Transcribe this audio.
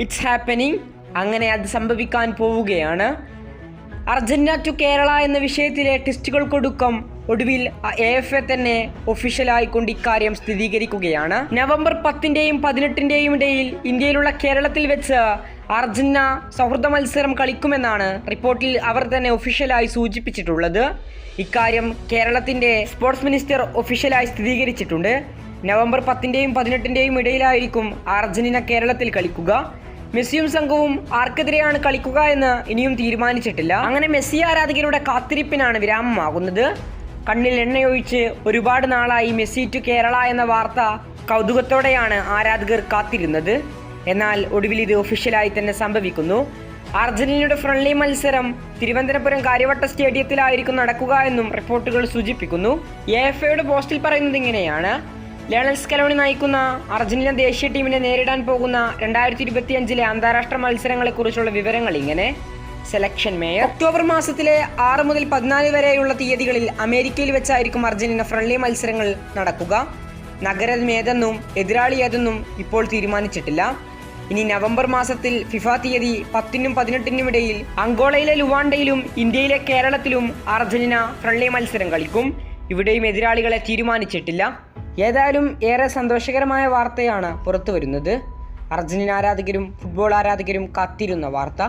It's happening അങ്ങനെ അത് സംഭവിക്കാൻ പോവുകയാണ്. അർജന്റീന ടു കേരള എന്ന വിഷയത്തിലെ ടെസ്റ്റുകൾക്കൊടുക്കം ഒടുവിൽ എ എഫ് എ തന്നെ ഒഫീഷ്യലായിക്കൊണ്ട് ഇക്കാര്യം സ്ഥിരീകരിക്കുകയാണ്. നവംബർ പത്തിന്റെയും പതിനെട്ടിന്റെയും ഇടയിൽ ഇന്ത്യയിലുള്ള കേരളത്തിൽ വെച്ച് അർജന്റീന സൗഹൃദ മത്സരം കളിക്കുമെന്നാണ് റിപ്പോർട്ടിൽ അവർ തന്നെ ഒഫീഷ്യലായി സൂചിപ്പിച്ചിട്ടുള്ളത്. ഇക്കാര്യം കേരളത്തിന്റെ സ്പോർട്സ് മിനിസ്റ്റർ ഒഫീഷ്യലായി സ്ഥിരീകരിച്ചിട്ടുണ്ട്. നവംബർ പത്തിന്റെയും പതിനെട്ടിന്റെയും ഇടയിലായിരിക്കും അർജന്റീന കേരളത്തിൽ കളിക്കുക. മെസ്സിയും സംഘവും ആർക്കെതിരെയാണ് കളിക്കുക എന്ന് ഇനിയും തീരുമാനിച്ചിട്ടില്ല. അങ്ങനെ മെസ്സി ആരാധകരുടെ കാത്തിരിപ്പിനാണ് വിരാമമാകുന്നത്. കണ്ണിൽ എണ്ണയൊഴിച്ച് ഒരുപാട് നാളായി മെസ്സി ടു കേരള എന്ന വാർത്ത കൗതുകത്തോടെയാണ് ആരാധകർ കാത്തിരുന്നത്. എന്നാൽ ഒടുവിൽ ഇത് ഒഫീഷ്യലായി തന്നെ സംഭവിക്കുന്നു. അർജന്റീനയുടെ ഫ്രണ്ട്ലി മത്സരം തിരുവനന്തപുരം കാര്യവട്ട സ്റ്റേഡിയത്തിലായിരിക്കും നടക്കുക എന്നും റിപ്പോർട്ടുകൾ സൂചിപ്പിക്കുന്നു. എ എഫ് എയുടെ പോസ്റ്റിൽ പറയുന്നത് ഇങ്ങനെയാണ്. ലയണൽ സ്കലോണി നയിക്കുന്ന അർജന്റീന ദേശീയ ടീമിനെ നേരിടാൻ പോകുന്ന രണ്ടായിരത്തി ഇരുപത്തിയഞ്ചിലെ അന്താരാഷ്ട്ര മത്സരങ്ങളെക്കുറിച്ചുള്ള വിവരങ്ങൾ ഇങ്ങനെ. സെലക്ഷൻ മേയർ ഒക്ടോബർ മാസത്തിലെ ആറ് മുതൽ പതിനാല് വരെയുള്ള തീയതികളിൽ അമേരിക്കയിൽ വെച്ചായിരിക്കും അർജന്റീന ഫ്രണ്ട്ലി മത്സരങ്ങൾ നടക്കുക. നഗരം ഏതെന്നും എതിരാളി ഏതെന്നും ഇപ്പോൾ തീരുമാനിച്ചിട്ടില്ല. ഇനി നവംബർ മാസത്തിൽ ഫിഫ തീയതി പത്തിനും പതിനെട്ടിനും ഇടയിൽ അങ്കോളയിലെ ലുവാണ്ടയിലും ഇന്ത്യയിലെ കേരളത്തിലും അർജന്റീന ഫ്രണ്ട്ലി മത്സരം കളിക്കും. ഇവിടെയും എതിരാളികളെ തീരുമാനിച്ചിട്ടില്ല. ഏതായാലും ഏറെ സന്തോഷകരമായ വാർത്തയാണ് പുറത്തു വരുന്നത് അർജന്റീന ആരാധകരും ഫുട്ബോൾ ആരാധകരും കാത്തിരുന്ന വാർത്ത.